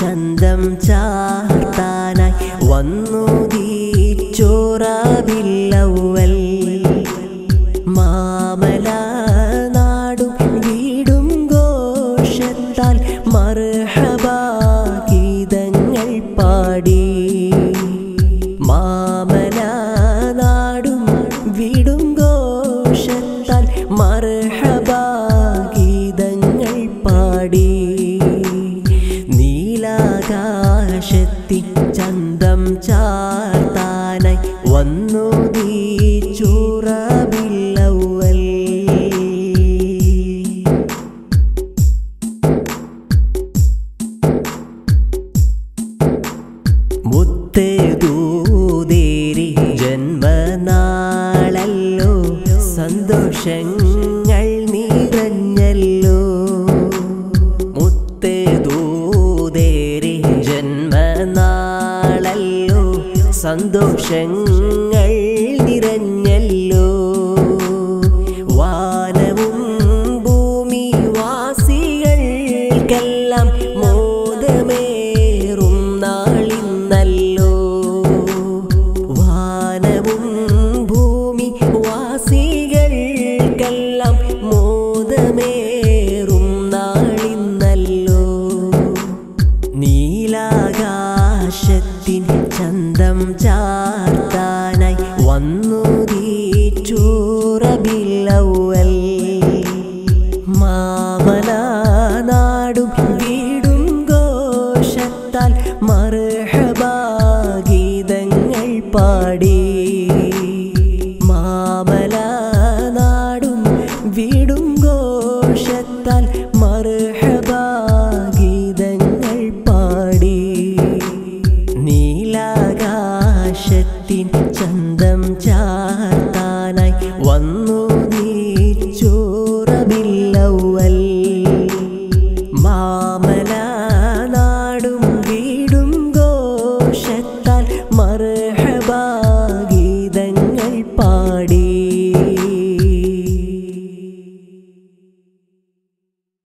ചന്തം ചാർത്താനായി വന്നു ചോറാബില്ലവൽ മാമല നാടും വീടും ഘോഷത്താൽ മർഹബാ പാടി. മാമല നാടും വീടും ഘോഷത്താൽ മർഹബാ നീലാകാശത്തി ചന്തം ചാർത്താനായി വന്നു ചൂറബില്ലവൽ സന്തോഷങ്ങൾ നിറഞ്ഞല്ലോ. വാനവും ഭൂമി വാസികൾക്കെല്ലാം മോദമേറും നാളിന്നല്ലോ. വാനവും ഭൂമി വാസികൾക്കെല്ലാം നാട്ടിൻ ചന്തം ചാർത്താനായി വന്നു തീച്ചൂറബില്ലവൽ മാമന നാടും പാടി. ân hữu